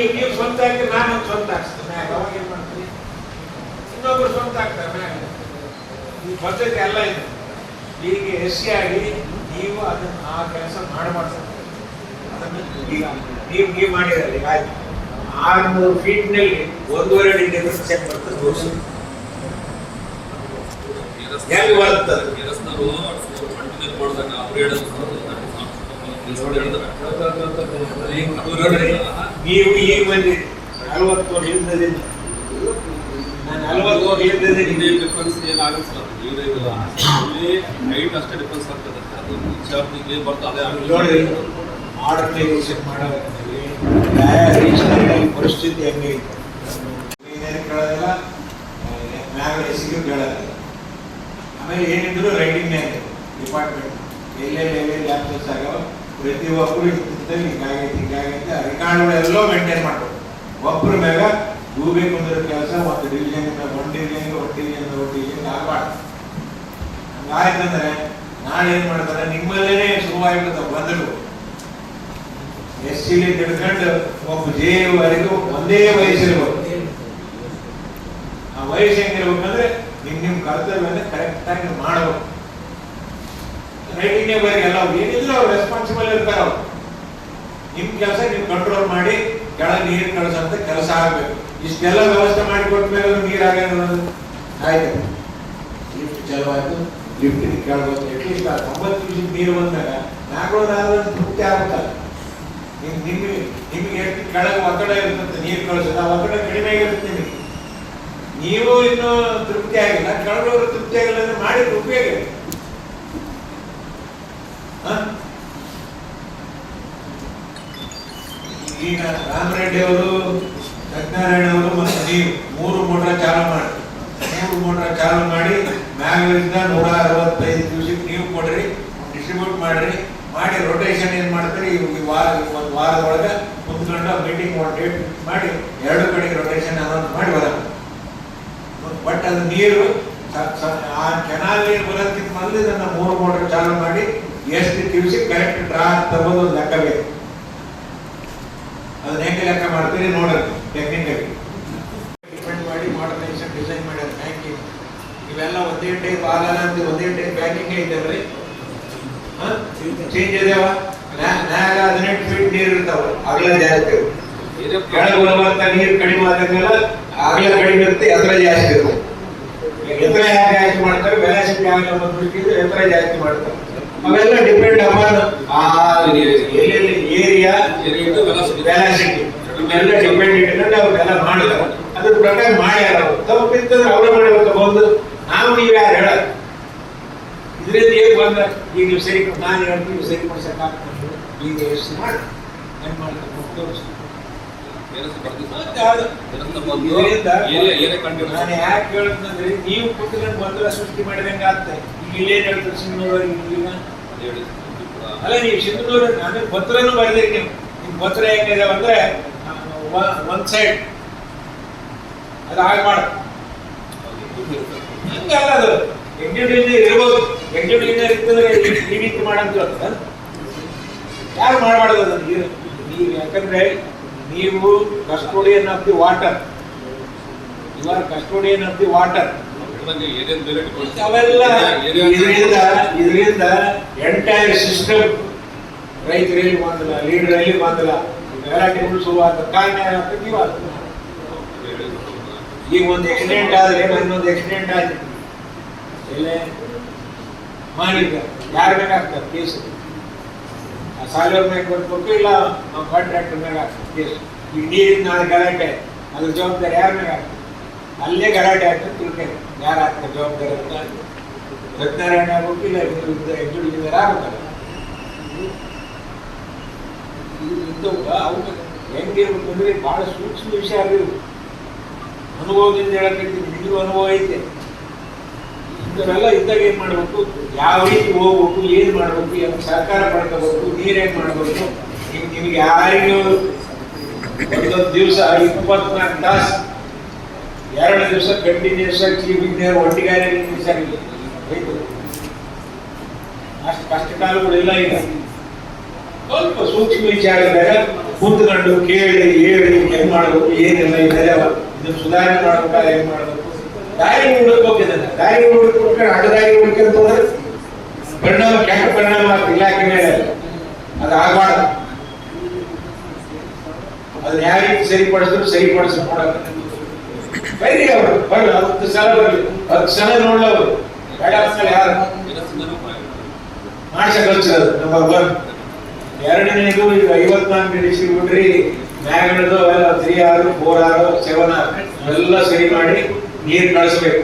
ನೀವು ನೀವು ಸ್ವಂತ ಹಾಕಿ ನಾನು ಸ್ವಂತ ಹಾಕ್ಸ್ತೇನೆ ಅವಾಗ ಏನ್ ಮಾಡ್ತೀರಿ? ಇನ್ನೊಬ್ರು ಸ್ವಂತ ಹಾಕ್ತಾರೆ ಈ ಪದ್ಧತಿ ಎಲ್ಲ ಇದೆ. ಸಿ ಆಗಿ ನೀವು ಅದನ್ನ ಆ ಕೆಲಸ ಮಾಡಬಾರ್ದು. ಅದನ್ನ ನೀವು ನೀವು ಮಾಡಿರಲ್ಲ ಈಗ ಆಯ್ತು. ಆರ್ನೂರು ಫೀಟ್ನಲ್ಲಿ ಒಂದೂವರೆ ಡಿಗ್ರಿ ಸೆಟ್ ಬರ್ತದೆ? ದೋಷ ಹೆಂಗ್ ಬರ್ತದೆ ನೋಡ್ರಿ ನೀವು ಈ ಬಂದಿರಿ ನಲವತ್ತು ವರ್ಷ ಹಿಂದದಿಂದ ನಾನು ನಲ್ವತ್ತು ವರ್ಷ ಹಿಂದದಿಂದ ಡಿಫ್ರೆನ್ಸ್ ಇಲ್ಲಿ ಹೈಟ್ ಅಷ್ಟೇ ಡಿಫ್ರೆನ್ಸ್ ಆಗ್ತದೆ. ಅದು ಬರ್ತದೆ ನೋಡ್ರಿ ಮಾಡರ್ನೈಸೇಷನ್ ಮಾಡೋದ್ರಲ್ಲಿ ರೀಜನಲ್ ಪರಿಸ್ಥಿತಿ ಹೆಂಗೆ ಐತೆ ಇಂಜಿನಿಯರಿಂಗ್ ಕೇಳೋದಿಲ್ಲ ಮ್ಯಾಗ ಎಸಿಗೂ ಕೇಳೋದಿಲ್ಲ ಆಮೇಲೆ ಏನಿದ್ರು ರೈಟಿಂಗ್ನಾಗ ಡಿಪಾರ್ಟ್ಮೆಂಟ್ ಎಲ್ಲೆಲ್ಲಿ ಎಲ್ಲೆಲ್ಲಿ ಲ್ಯಾಪ್ಟಾಪ್ಸ್ ಆಗ್ಯಾವ ಪ್ರತಿಯೊಬ್ಬರು ಇಷ್ಟದಲ್ಲಿ ಹಿಂಗಾಗೈತೆ ಹಿಂಗಾಗೈತೆ ರೆಕಾರ್ಡ್ಗಳೆಲ್ಲೋ ಮೇಂಟೈನ್ ಮಾಡ್ಬೇಕು ಒಬ್ಬರ ಮ್ಯಾಗ ಗೂಬೆ ಅಂದ್ರೆ ಕೆಲಸ ಒಂದು division one division one division one division ಆಗಬಾರ್ದು. ಹಂಗಾಯ್ತಂದ್ರೆ ನಾಳೆ ಏನ್ ಮಾಡ್ತಾರೆ ನಿಮ್ಮಲ್ಲೇ ಶುರುವಾಗ್ಬಿಡ್ತಾವ ಬಂದರು. ಎಸ್ ಸಿ ಹಿಡ್ಕೊಂಡು ಒಬ್ಬ ಜೆ ವರೆಗೂ ಒಂದೇ ವಯಸ್ಸಿರ್ಬೇಕು ಆ ವಯಸ್ಸು ಹೆಂಗಿರ್ಬೇಕಂದ್ರೆ ನಿಮ್ ನಿಮ್ ಕರ್ತವ್ಯ ಕರೆಕ್ಟ್ ನೀವು ಮಾಡ್ಬೇಕು ಬರೀ ಎಲ್ಲ ಏನಿದ್ರು ಅವ್ರು ರೆಸ್ಪಾನ್ಸಿಬಲ್ ಇರ್ತಾರೆ ಅವ್ರು. ನಿಮ್ ಕೆಲಸ ನೀವು ಕಂಟ್ರೋಲ್ ಮಾಡಿ ಕೆಳಗೆ ನೀರು ಕಳಿಸಂತ ಕೆಲಸ ಆಗ್ಬೇಕು. ಇಷ್ಟೆಲ್ಲ ವ್ಯವಸ್ಥೆ ಮಾಡಿ ಕೊಟ್ಮೇಲೆ ನೀರು ಆಗ್ಯಾನ ಆಯ್ತು. ಲಿಫ್ಟ್ ಚಾಲು ಲಿಫ್ಟ್ ಕೇಳ್ಬೋದು. ಅಟ್ಲೀಸ್ಟ್ ಆ ತೊಂಬತ್ತು ನೀರು ಬಂದಾಗ ನಾಲ್ಕು ತೃಪ್ತಿ ಆಗುತ್ತಲ್ಲ. ನಿಮ್ ನಿಮ್ಗೆ ನಿಮ್ಗೆ ಎಷ್ಟು ಕೆಳಗೆ ಒತ್ತಡ ಇರ್ತದೆ ನೀರು ಕಳಿಸೋದು, ಆ ಒತ್ತಡ ಕಡಿಮೆ ಆಗಿರುತ್ತೆ ನಿಮಗೆ. ನೀವು ಇನ್ನೂ ತೃಪ್ತಿ ಆಗಿಲ್ಲ. ಕೆಳಗವರು ತೃಪ್ತಿ ಆಗಿಲ್ಲ ಅಂದ್ರೆ ಮಾಡಿ ಉಪಯೋಗ ಇದೆ. ಹ? ಈಗ ರಾಮರೆಡ್ಡಿ ಅವರು ಸತ್ಯನಾರಾಯಣ ಅವರು ಮತ್ತು ನೀವು ಮೂರು ಮೋಟ್ರ ಚಾಲು ಮಾಡಿ. ಮೂರು ಮೋಟ್ರ ಚಾಲು ಮಾಡಿ ಮ್ಯಾಂಗ್ಳೂರಿಂದ ನೂರ ಅರವತ್ತೈದು ದಿವಸಕ್ಕೆ ನೀವು ಕೊಡ್ರಿ ಡಿಸ್ಟ್ರಿಬ್ಯೂಟ್ ಮಾಡ್ರಿ, ಮಾಡಿ ರೊಟೇಷನ್ ಏನು ಮಾಡ್ತೀರಿ, ಈ ವಾರ ಒಂದು ವಾರದೊಳಗೆ ಕುಂತ್ಕೊಂಡು ಮೀಟಿಂಗ್ ಒಂದು ಡೇಟ್ ಮಾಡಿ ಎರಡು ಕಡೆಗೆ ರೊಟೇಷನ್ ಅನೌನ್ಸ್ ಮಾಡಿ ಬರ. ಬಟ್ ಅದು ನೀರು ಆ ಕೆನಾಲ್ ನೀರು ಬರೋದಕ್ಕಿಂತ ಮೊದಲು ಇದನ್ನು ಮೂರು ಮೋಟ್ರ್ ಚಾಲು ಮಾಡಿ ಎಷ್ಟು ದಿವ್ಸಕ್ಕೆ ಕರೆಕ್ಟ್ ಡ್ರಾ ತಗೋದು ಒಂದು ಲೆಕ್ಕ ಬೇಕು ಮಾಡ್ತೀರಿ ನೋಡೋದು. ಟೆಕ್ನಿಕಲಿ ಡಿಪೆಂಡ್ ಮಾಡಿ ಮಾಡರ್ನೈಸೇಷನ್ ಡಿಸೈನ್ ಮಾಡ್ಯಾರ ಬ್ಯಾಂಕಿಂಗ್ ಇವೆಲ್ಲ ಒಂದೇ ಟೈಪ್ ಆಗಲ್ಲ ಅಂತ ಒಂದೇ ಟೈಪ್ ಬ್ಯಾಂಕಿಂಗ್ ಐತಲ್ರಿ ಚೇಂಜ್ ಇದಾವ? ಮ್ಯಾಗ ಹದಿನೆಂಟು ಫೀಟ್ ನೀರು ಇರ್ತಾವ. ಅಗಲ ಜಾಸ್ತಿ ಕೆಳಗೆ ಬರುವಂತ ನೀರು ಕಡಿಮೆ ಆದಂಗೆಲ್ಲ ಅಗಲ ಕಡಿಮೆ ಇರುತ್ತೆ ಎತ್ತರ ಜಾಸ್ತಿ ಇರುತ್ತೆ. ಎತ್ತರ ಯಾಕೆ ಜಾಸ್ತಿ ಮಾಡ್ತಾರೆ? ವೆಲಾಸಿಟಿ ಆಗಲ್ಲ ಬಂದ್ಬಿಟ್ಟಿದ್ರೆ ಎತ್ತರ ಜಾಸ್ತಿ ಮಾಡ್ತಾರೆ. ಅವೆಲ್ಲ ಡಿಪೆಂಡ್ ಅಪಾನ್ ಆ ಎಲ್ಲೆಲ್ಲಿ ಏರಿಯಾ ವೆಲಾಸಿಟಿ ಇವೆಲ್ಲ ಡಿಪೆಂಡ್ ಇಟ್ಕೊಂಡು ಅವ್ರೆಲ್ಲ ಮಾಡಿದ್ರು ಅದ್ರ ಪ್ರಕಾರ ಮಾಡ್ಯಾರ ತಪ್ಪಿತ್ತಂದ್ರೆ ಅವ್ರೇ? ಮಾಡ್ಬೇಕು ಬಂದು ನಾವು ನೀವು ಯಾರು ಹೇಳೋದು? ಇದರಿಂದ ಏನು ಬಂದ ಈಗ ನೀವು ಸರಿ ನಾನು ಹೇಳ್ತೀನಿ, ನೀವು ಸರಿ ಮಾಡ್ಸಕ್ ಆಗ್ತದೆ ಈಗ ಯೋಚನೆ ಮಾಡಿ. ಏನು ಮಾಡ್ತಾರೆ ಮತ್ತ್ ತೋರ್ಸು. ಇದರಿಂದ ನಾನು ಯಾಕೆ ನೀವು ಕುತ್ಕೊಂಡು ಗೊಂದಲ ಸೃಷ್ಟಿ ಮಾಡಿದಂಗೆ ಈಗ ಇಲ್ಲೇನ್ ಹೇಳ್ತಾರೆ ಸಿಂಧೂರು ಈಗ ಅಲ್ಲ, ನೀವು ಸಿಂಧೂರು ಅಂದ್ರೆ ಪತ್ರನೂ ಬರೆದಿರಿ ನೀವು. ನಿಮ್ ಪತ್ರ ಹೆಂಗಿದೆ ಅಂದ್ರೆ ಒಂದ್ ಸೈಡ್ ಅದು ಹಾಗೆ ಮಾಡ. ಹಿಂಗಲ್ಲ ಅದು. ಎಕ್ಸಿಕ್ಯೂಟಿವ್ ಇರ್ಬೋದು. ಎಕ್ಸಿಕ್ಯೂಟಿವ್ ಇರ್ತಂದ್ರೆ ಈ ರೀತಿ ಮಾಡಂತ ಯಾರು ಮಾಡಬಾರ್ದು ನೀರು. ನೀವು ಯಾಕಂದ್ರೆ ನೀವು custodian of the water you are custodian of the water ಅವೆಲ್ಲ ಇದರಿಂದ ಇದರಿಂದ ಎಂಟೈರ್ ಸಿಸ್ಟಮ್ ರೈತರಲ್ಲಿ ಬಂದಿಲ್ಲ ಲೀಡರಲ್ಲಿ ಬಂದಿಲ್ಲ. ಗಲಾಟೆ ಶುರುವಾದ ಕಾರಣ ಏನಾಗ್ತದೆ ನೀವು ಅದು. ಈಗ ಒಂದು ಆಕ್ಸಿಡೆಂಟ್ ಆದ್ರೆ ಇನ್ನೊಂದು ಆಕ್ಸಿಡೆಂಟ್ ಆಯ್ತು ಎಲ್ಲೇ ಮಾಡಿಲ್ಲ ಯಾರ ಮೇಲೆ ಆಗ್ತದೆ ಕೇಸ್ ಆ ಸಾಲವ್ರ ಮೇಲೆ ಕೊಟ್ಬೇಕು ಇಲ್ಲ ಕಾಂಟ್ರಾಕ್ಟರ್ ಮೇಲೆ ಆಗ್ತದೆ ಕೇಸ್ ಈಗ ನೀರಿನ ನಾಳೆ ಗಲಾಟೆ ಅದ್ರ ಜವಾಬ್ದಾರಿ ಯಾರ ಮೇಲೆ ಆಗ್ತದೆ ಅಲ್ಲೇ ಗಲಾಟೆ ಆಗ್ತದೆ ತಿಳ್ಕೊಂಡು ಯಾರು ಆಗ್ತದೆ ಜವಾಬ್ದಾರಿ ಅಂತ ಸತ್ಯನಾರಾಯಣ ಆಗ್ಬೇಕು ಇಲ್ಲ ಎಕ್ಸಿಕ್ಯೂಟಿವ್ ಆಗ್ಬೇಕಲ್ಲ ಇಂಥವು ಅವು ಹೆಂಗಿರ್ಬೇಕು ಅಂದ್ರೆ ಬಹಳ ಸೂಕ್ಷ್ಮ ವಿಷಯ ಆಗಿರ್ಬೇಕು ಅನುಭವದಿಂದ ಹೇಳಕ್ಕೆ ನಿಮಗೂ ಅನುಭವ ಐತೆ. ಇಂಥವೆಲ್ಲ ಇದ್ದಾಗ ಏನು ಮಾಡಬೇಕು? ಯಾವ ರೀತಿ ಹೋಗ್ಬೇಕು, ಏನು ಮಾಡ್ಬೇಕು ಯಾವ ಸಹಕಾರ ಪಡ್ಕೋಬೇಕು ನೀರೇನ್ ಮಾಡಬೇಕು? ನಿಮ್ಗೆ ನಿಮ್ಗೆ ಯಾರಿಗೂ ಒಂದೊಂದು ದಿವಸ ಇಪ್ಪತ್ನಾಲ್ಕು ತಾಸು, ಎರಡು ದಿವಸ ಕಂಟಿನ್ಯೂಸ್ ಆಗಿ ಚೀಫ್ ನೀರು ಒಟ್ಟಿಗಾರಿ ಅಷ್ಟು ಕಷ್ಟ ಕಾಲಗಳಿಲ್ಲ ಈಗ. ಸ್ವಲ್ಪ ಸೂಕ್ಷ್ಮ ವಿಚಾರದಾಗ ಕುಂತ್ಕೊಂಡು ಕೇಳಿ ಹೇಳಿ ಹೆಂಗ್ ಮಾಡಬೇಕು ಏನೆಲ್ಲ ಇದ್ದಾರೆ ಇದನ್ನ ಸುಧಾರಣೆ ಮಾಡ್ಬೇಕಾ ಹೆಂಗ್ ಮಾಡಬೇಕು ದಾರಿ ಹುಡುಕ್ಬೇಕು ಇದನ್ನ ದಾರಿ ಹುಡುಕ್ಬಿಟ್ರೆ ಅಡ್ಡ ದಾರಿ ಹುಡುಕಿರ್ತ ಹೋದ್ರೆ ಪರಿಣಾಮ ಕೆಟ್ಟ ಪರಿಣಾಮ ಆಗ್ತದೆ ಇಲಾಖೆ ಮೇಲೆ ಅದು ಆಗಬಾರ್ದು ಅದನ್ನ ಯಾವ ರೀತಿ ಸರಿಪಡಿಸಿದ್ರು ಸರಿಪಡಿಸಿ ನೋಡಕ್ಕೆ ಬೈರಿ ಅವರು ಬರ್ಲಿ ಹತ್ತು ಸಲ ಬರ್ಲಿ ಹತ್ತು ಸಲ ನೋಡ್ಲವ್ರು ಬೇಡ ಅಂದ್ಮೇಲೆ ಯಾರು ಜಗತ್ತಿನಲ್ಲಿ ಪ್ರಾಯ ಮಾಸ ಕಲ್ಸೋದು ನಂಬರ್ ಒನ್ ಎರಡನೇದು ಈಗ ಐವತ್ನಾಲ್ಕು ಡಿಸ್ಟ್ರಿಬ್ಯೂಟ್ರಿ ಮ್ಯಾಗ್ನದು ಅವೆಲ್ಲ ತ್ರೀ ಆರು, ಫೋರ್ ಆರು ಸೆವೆನ್ ಆರ್, ಎಲ್ಲ ಸರಿ ಮಾಡಿ ನೀರು ಕಳಿಸ್ಬೇಕು.